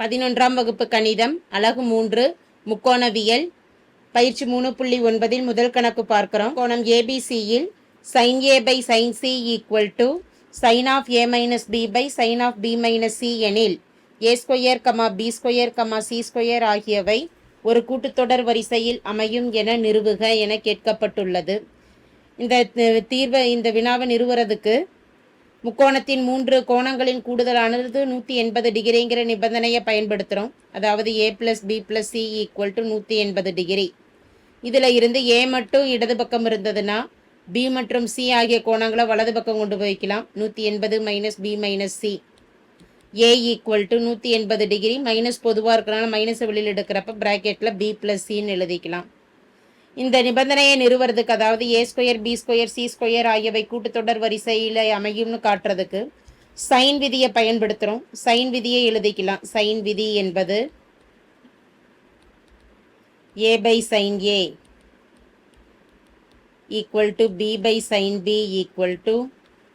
பதினொன்றாம் வகுப்பு கணிதம் அலகு மூன்று முக்கோணவியல். பயிற்சி மூணு புள்ளி ஒன்பதில் முதல் கணக்கு பார்க்கிறோம். கோணம் ஏபிசியில் sine A by sine C equal to sine of A minus B by sine of B minus C எனில் A square comma B square comma C square ஆகியவை ஒரு கூட்டுத்தொடர் வரிசையில் அமையும் என நிறுவுக என கேட்கப்பட்டுள்ளது. இந்த தீர்வை இந்த வினாவை நிறுவுறதுக்கு முக்கோணத்தின் மூன்று கோணங்களின் கூடுதலானது நூற்றி எண்பது டிகிரிங்கிற நிபந்தனையை பயன்படுத்துகிறோம் அதாவது A plus B plus C equal to நூற்றி எண்பது டிகிரி. இதில் இருந்து ஏ மட்டும் இடது பக்கம் இருந்ததுன்னா பி மற்றும் சி ஆகிய கோணங்களை வலது பக்கம் கொண்டு போய்க்கலாம். நூற்றி எண்பது minus B minus C A equal to நூற்றி எண்பது டிகிரி. மைனஸ் பொதுவாக இருக்கிறனால மைனஸ் வெளியில் எடுக்கிறப்ப ப்ராக்கெட்டில் பி ப்ளஸ் சின்னு எழுதிக்கலாம். இந்த நிபந்தனையை நிறுவறதுக்கு அதாவது A square B square C square ஆகியவை கூட்டுத்தொடர் வரிசையில் அமையும்னு காட்டுறதுக்கு சைன் விதியை பயன்படுத்துகிறோம் சைன் விதியை எழுதிக்கலாம். சைன் விதி என்பது A by sine A equal to B by sine B equal to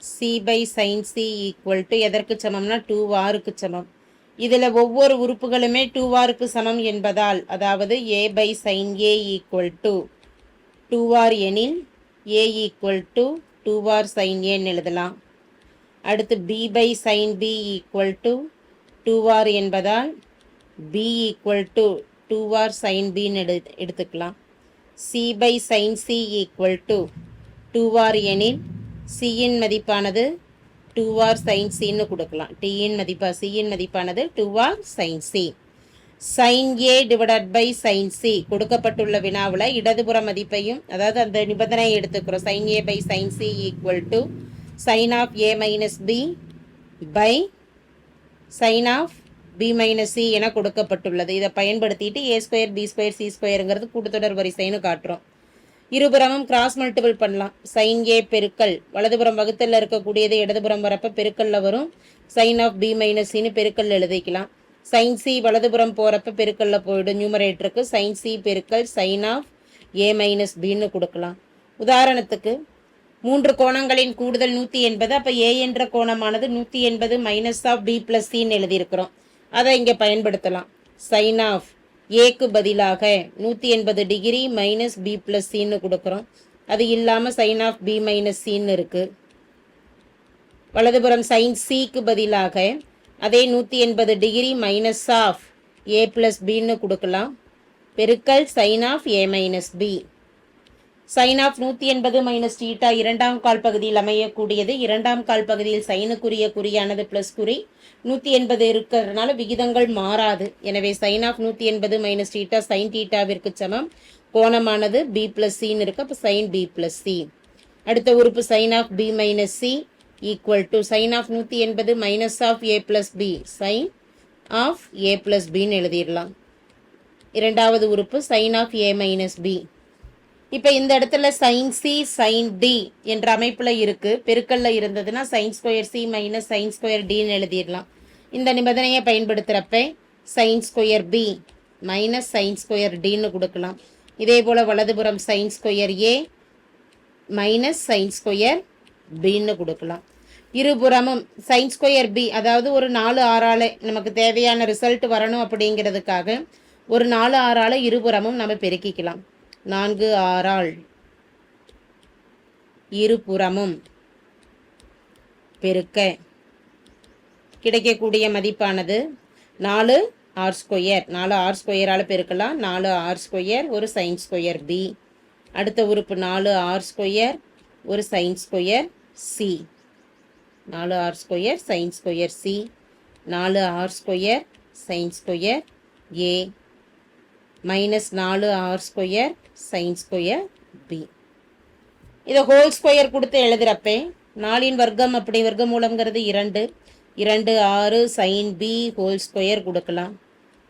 C by sine C equal to எதற்கு சமம்னா டூ ஆருக்கு சமம். இதில் ஒவ்வொரு உறுப்புகளுமே டூ சமம் என்பதால் அதாவது A by sine A equal to two எனில் A equal to two R sine ஏன்னு எழுதலாம். அடுத்து B by sine B equal to two R என்பதால் B equal to two R sine பின்னு எடு எடுத்துக்கலாம். C by sine C equal to two எனில் சியின் மதிப்பானது டூ ஆர் சைன் சின்னு கொடுக்கலாம். டியின் மதிப்பா சியின் மதிப்பானது two R sine C sine A divided by sine C கொடுக்கப்பட்டுள்ள வினாவில் இடதுபுற மதிப்பையும் அதாவது அந்த நிபந்தனையை எடுத்துக்கிறோம். Sine A by sine C equal to sine of A minus B by sine of B minus C என கொடுக்கப்பட்டுள்ளது. இதை பயன்படுத்திட்டு A square B square C ஸ்கொயருங்கிறது கூட்டுத்தொடர் வரிசைன்னு காட்டுறோம். இருபுறமும் கிராஸ் மல்டிபிள் பண்ணலாம். சைன் ஏ பெருக்கல். வலதுபுறம் வகுத்தலில் இருக்கக்கூடியது இடதுபுறம் வரப்ப பெருக்கல்ல வரும். சைன் ஆஃப் பி மைனஸ் சின்னு பெருக்கல் எழுதிக்கலாம். சைன் சி வலதுபுறம் போகிறப்ப பெருக்கல்ல போயிடும். நியூமரேட்டருக்கு சைன் சி பெருக்கல் சைன் ஆஃப் ஏ மைனஸ் பின்னு கொடுக்கலாம். உதாரணத்துக்கு மூன்று கோணங்களின் கூடுதல் நூற்றி எண்பது அப்போ ஏ என்ற கோணமானது நூற்றி எண்பது மைனஸ் ஆஃப் பி ப்ளஸ் சின்னு எழுதியிருக்கிறோம். அதை இங்கே பயன்படுத்தலாம். சைன் ஆஃப் ஏக்கு பதிலாக நூற்றி எண்பது டிகிரி மைனஸ் பி ப்ளஸ் சின்னு கொடுக்குறோம். அது இல்லாமல் சைன் ஆஃப் பி மைனஸ் சின்னு இருக்குது வலதுபுறம் சைன் சிக்கு பதிலாக அதே நூற்றி எண்பது degree minus of A plus பின்னு கொடுக்கலாம். பெருக்கல் sine of A minus B sine of நூற்றி எண்பது மைனஸ் டீட்டா இரண்டாம் கால் பகுதியில் அமையக்கூடியது. இரண்டாம் கால் பகுதியில் சைனுக்குரிய குறியானது ப்ளஸ் குறி. நூற்றி எண்பது இருக்கிறதுனால விகிதங்கள் மாறாது. எனவே சைன் ஆஃப் நூற்றி எண்பது மைனஸ் டீட்டா சைன் டீட்டாவிற்கு சமம். கோணமானது பி ப்ளஸ் சின்னு இருக்கு. அப்போ சைன் பி ப்ளஸ் சி அடுத்த உறுப்பு sine of B minus C equal to sine of நூற்றி எண்பது minus of A plus B sine of A plus பின்னு எழுதிடலாம். இரண்டாவது உறுப்பு sine of A minus B இப்போ இந்த இடத்துல சைன் சி சைன் டி என்ற அமைப்பில் இருக்குது பெருக்கல்ல இருந்ததுன்னா sine square C minus sine square டின்னு எழுதிடலாம். இந்த நிபந்தனையை பயன்படுத்துகிறப்ப sine square B minus sine square டின்னு கொடுக்கலாம். இதே போல் வலதுபுறம் sine square A minus sine square பின்னு கொடுக்கலாம். இருபுறமும் சைன் ஸ்கொயர் பி அதாவது ஒரு நாலு ஆறால் நமக்கு தேவையான ரிசல்ட் வரணும் அப்படிங்கிறதுக்காக ஒரு நாலு ஆறால் இருபுறமும் நம்ம பெருக்கிக்கலாம். நான்கு ஆறால் இருபுறமும் பெருக்க. கிடைக்கக்கூடிய மதிப்பானது நாலு ஆர் ஸ்கொயர் நாலு ஆர் ஸ்கொயரால் பெருக்கலாம். நாலு ஆர் ஸ்கொயர் ஒரு சைன் ஸ்கொயர் பி அடுத்த உறுப்பு நாலு ஆர் ஸ்கொயர் ஒரு சைன் ஸ்கொயர் சி நாலு R square sine square C நாலு R square sine square A minus நாலு R square sine square B இதை ஹோல் ஸ்கொயர் கொடுத்து எழுதுகிறப்ப நாலின் வர்க்கம் அப்படி வர்க்க மூலங்கிறது இரண்டு. இரண்டு ஆறு சைன் பி ஹோல் ஸ்கொயர் கொடுக்கலாம்.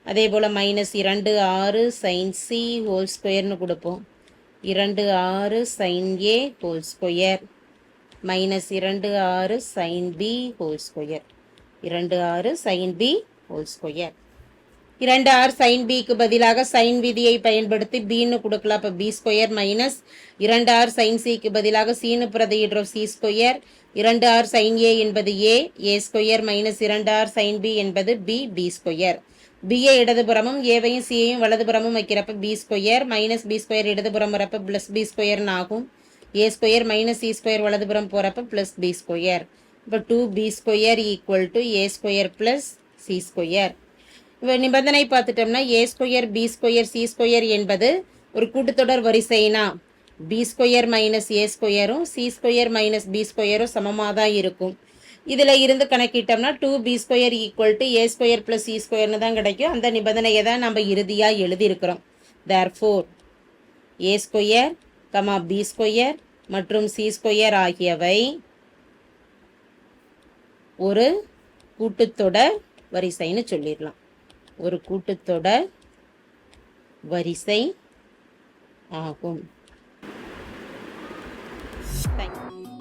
அதே போல் மைனஸ் இரண்டு ஆறு சைன் சி ஹோல் ஸ்கொயர்னு கொடுப்போம். இரண்டு ஆறு sine A whole square minus இரண்டு ஆறு சைன் பி ஹோல் ஸ்கொயர் இரண்டு ஆறு சைன் பி ஹோல் ஸ்கொயர் இரண்டு ஆர் சைன் பிக்கு பதிலாக சைன் விதியை பயன்படுத்தி பின்னு கொடுக்கலாம். அப்போ பி ஸ்கொயர் மைனஸ் இரண்டு ஆர் சைன் சிக்கு பதிலாக சீனு பிரதியிடுறோம். சி ஸ்கொயர் இரண்டு ஆர் சைன் ஏ என்பது ஏ ஏ ஸ்கொயர் மைனஸ் இரண்டு ஆர் சைன் பி என்பது B B square B A இடதுபுறமும் ஏவையும் சியையும் வலதுபுறமும் வைக்கிறப்ப B square minus B square இடதுபுறம் வரப்ப ப்ளஸ் பி ஸ்கொயர்னு ஆகும். A square minus C square வலதுபுறம் போகிறப்ப ப்ளஸ் பி ஸ்கொயர் இப்போ two B square equal to A square plus C square நிபந்தனை பார்த்துட்டோம்னா A square B square C square என்பது ஒரு கூட்டுத்தொடர் வரிசைனா பி ஸ்கொயர் மைனஸ் ஏ ஸ்கொயரும் சி ஸ்கொயர் மைனஸ் பி ஸ்கொயரும் சமமாக தான் இருக்கும். இதில் இருந்து கணக்கிட்டோம்னா two B square equal to A square plus C ஸ்கொயர்னு தான் கிடைக்கும். அந்த நிபந்தனையை தான் நம்ம இறுதியாக எழுதியிருக்கிறோம். Therefore A square comma B square மற்றும் சி ஸ்கொயர் ஆகியவை ஒரு கூட்டுத்தொடர் வரிசைன்னு சொல்லிடலாம். ஒரு கூட்டுத்தொடர் வரிசை ஆகும். தேங்க்யூ